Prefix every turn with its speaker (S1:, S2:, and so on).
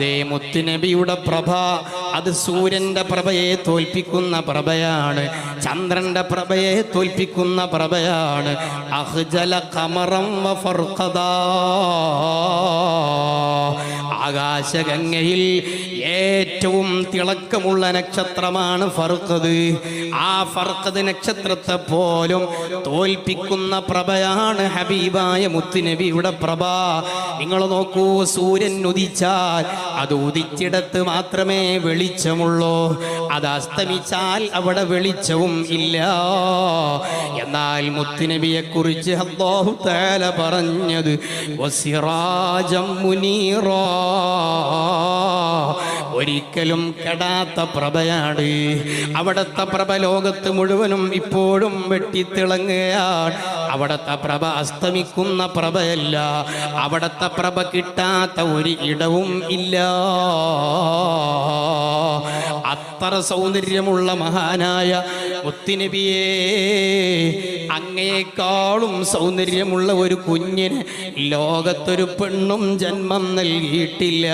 S1: അതേ മുത്തുനബിയുടെ പ്രഭ. അത് സൂര്യന്റെ പ്രഭയെ തോൽപ്പിക്കുന്ന പ്രഭയാണ്. ചന്ദ്രന്റെ പ്രഭയെ തോൽപ്പിക്കുന്ന പ്രഭയാണ്. അഹ്ജല കമറം ഫർഖദാ. ആകാശഗംഗയിൽ ഏറ്റവും തിളക്കമുള്ള നക്ഷത്രമാണ് ഫർഖദ്. ആ ഫർഖദ് നക്ഷത്രത്തെ പോലും തോൽപ്പിക്കുന്ന പ്രഭയാണ് ഹബീബായ മുത്തുനബിയുടെ പ്രഭ നിങ്ങൾ നോക്കൂ സൂര്യൻ ഉദിച്ചാൽ അത് ഉദിച്ചിടത്ത് മാത്രമേ വെളിച്ചമുള്ളൂ. അത് അസ്തമിച്ചാൽ അവിടെ വെളിച്ചവും ഇല്ല. എന്നാൽ മുത്തുനബിയെ കുറിച്ച് അല്ലാഹു തആല പറഞ്ഞത് മുനീറാ. ഒരിക്കലും കെടാത്ത പ്രഭയാണ്. അവിടുത്തെ പ്രഭ ലോകത്ത് മുഴുവനും ഇപ്പോഴും വെട്ടിത്തിളങ്ങുകയാണ്. അവിടുത്തെ പ്രഭ അസ്തമിക്കുന്ന പ്രഭയല്ല. അവിടുത്തെ പ്രഭ കിട്ടാത്ത ഒരു ഇടവും ഇല്ല. അത്ര സൗന്ദര്യമുള്ള മഹാനായ മുത്തിനബിയെ അങ്ങേക്കാളും സൗന്ദര്യമുള്ള ഒരു കുഞ്ഞിന് ലോകത്തൊരു പെണ്ണും ജന്മം നൽകിയിട്ടില്ല.